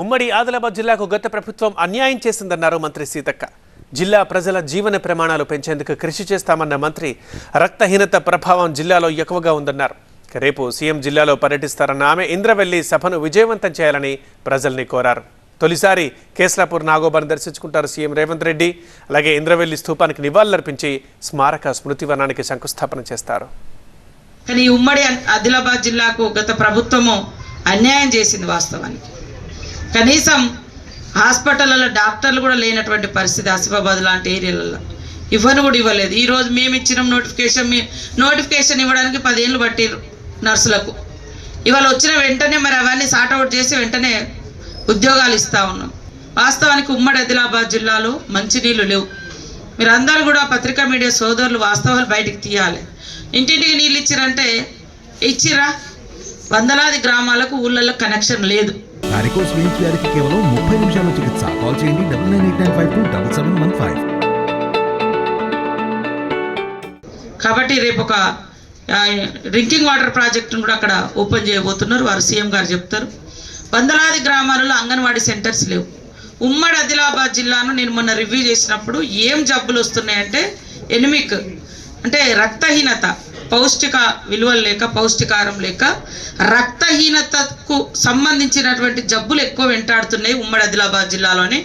ఉమ్మడి ఆదిలాబాద్ జిల్లాకు గత ప్రభుత్వం అన్యాయం చేసిందన్నారు మంత్రి సీతక్క. జిల్లా ప్రజల జీవన ప్రమాణాలు పెంచేందుకు కృషి చేస్తామన్న మంత్రి రక్తహీనత ప్రభావం జిల్లాలో ఎక్కువగా ఉందన్నారు. రేపు సీఎం జిల్లాలో పర్యటిస్తారన్న ఆమె ఇంద్రవెల్లి సభను విజయవంతం చేయాలని ప్రజల్ని కోరారు. తొలిసారి కేసరాపూర్ నాగోబాను దర్శించుకుంటారు సీఎం రేవంత్ రెడ్డి. అలాగే ఇంద్రవెల్లి స్థూపానికి నివాళులర్పించి స్మారక స్మృతివనానికి శంకుస్థాపన చేస్తారు. కానీ ఉమ్మడి ఆదిలాబాద్ జిల్లాకు గత ప్రభుత్వము అన్యాయం చేసింది వాస్తవానికి. కనీసం హాస్పిటల్లో డాక్టర్లు కూడా లేనటువంటి పరిస్థితి ఆసిఫాబాద్ లాంటి ఏరియాలలో. ఇవ్వను కూడా ఇవ్వలేదు. ఈరోజు మేము ఇచ్చిన నోటిఫికేషన్ మీ నోటిఫికేషన్ ఇవ్వడానికి పదేళ్ళు పట్టిరు నర్సులకు. ఇవాళ వచ్చిన వెంటనే మరి అవన్నీ సార్ట్అవుట్ చేసి వెంటనే ఉద్యోగాలు ఇస్తూ ఉన్నాం. వాస్తవానికి ఉమ్మడి ఆదిలాబాద్ జిల్లాలో మంచినీళ్ళు లేవు. మీరు అందరూ కూడా పత్రికా మీడియా సోదరులు వాస్తవాలు బయటికి తీయాలి. ఇంటింటికి నీళ్ళు ఇచ్చిరంటే ఇచ్చిరా? వందలాది గ్రామాలకు ఊళ్ళల్లో కనెక్షన్ లేదు. వారికోస్ వెయిన్స్ వ్యాధికి కేవలం ముప్పై నిమిషాల చికిత్స. కాల్ చేయండి double nine eight nine five two double seven one five. కాబట్టి రేపు ఒక డ్రింకింగ్ వాటర్ ప్రాజెక్టును కూడా అక్కడ ఓపెన్ చేయబోతున్నారు. వారు సీఎం గారు చెప్తారు. వందలాది గ్రామాలలో అంగన్వాడీ సెంటర్స్ లేవు. ఉమ్మడి ఆదిలాబాద్ జిల్లాను నేను మొన్న రివ్యూ చేసినప్పుడు ఏం జబ్బులు వస్తున్నాయంటే ఎనిమిక్ అంటే రక్తహీనత. పౌష్టిక విలువలు లేక పౌష్టికారం లేక రక్తహీనతకు సంబంధించినటువంటి జబ్బులు ఎక్కువ వెంటాడుతున్నాయి ఉమ్మడి ఆదిలాబాద్ జిల్లాలోనే.